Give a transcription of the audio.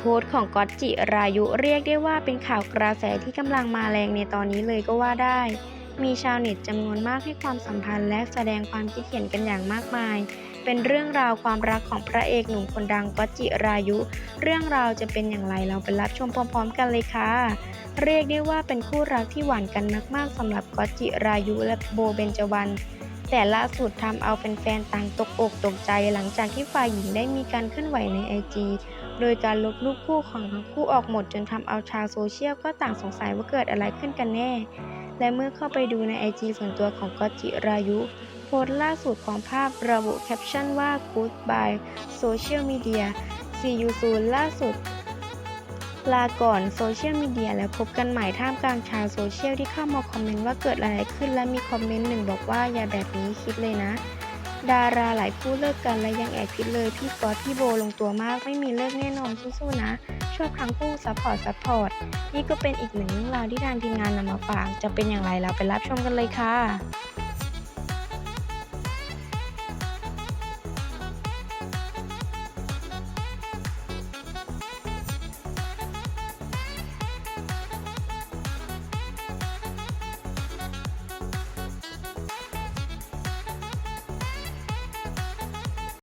โพสต์ของก๊อตจิรายุเรียกได้ว่าเป็นข่าวกระแสที่กำลังมาแรงในตอนนี้เลยก็ว่าได้ มีชาวเน็ตจำนวนมากให้ความสัมพันธ์และแสดงความคิดเห็นกันอย่างมากมาย เป็นเรื่องราวความรักของพระเอกหนุ่มคนดังก๊อตจิรายุ เรื่องราวจะเป็นอย่างไรเราไปรับชมพร้อม ๆ กันเลยค่ะ เรียกได้ว่าเป็นคู่รักที่หวานกันมาก ๆสำหรับก๊อตจิรายุและโบเบนจวรรณ แต่ล่าสุดทำเอาแฟนๆต่างตกอกตกใจหลังจากที่ฝ่ายหญิงได้มีการเคลื่อนไหวในไอจีโดยการลบรูปคู่ของทั้งคู่ออกหมดจนทำเอาชาวโซเชียลก็ต่างสงสัยว่าเกิดอะไรขึ้นกันแน่ และเมื่อเข้าไปดูในไอจีส่วนตัวของกอตจิรายุ โพสต์ล่าสุดของภาพระบุแคปชั่นว่า Goodbye Social Media See you soon ล่าสุด ลาก่อนโซเชียลมีเดียแล้วพบกันใหม่ท่ามกลางชาวโซเชียลที่เข้ามาคอมเมนต์ว่าเกิดอะไรขึ้นและมีคอมเมนต์หนึ่งบอกว่าอย่าแบบนี้คิดเลยนะ ดาราหลายคู่เลิกกันและยังแอบคิดเลย พี่ก๊อตพี่โบลงตัวมากไม่มีเลิกแน่นอนสู้ๆนะชอบทั้งคู่ซัพพอร์ตซัพพอร์ตนี่ก็เป็นอีกหนึ่งเรื่องราวที่ทางทีมงานนำมาฝากจะเป็นอย่างไรเราไปรับชมกันเลยค่ะ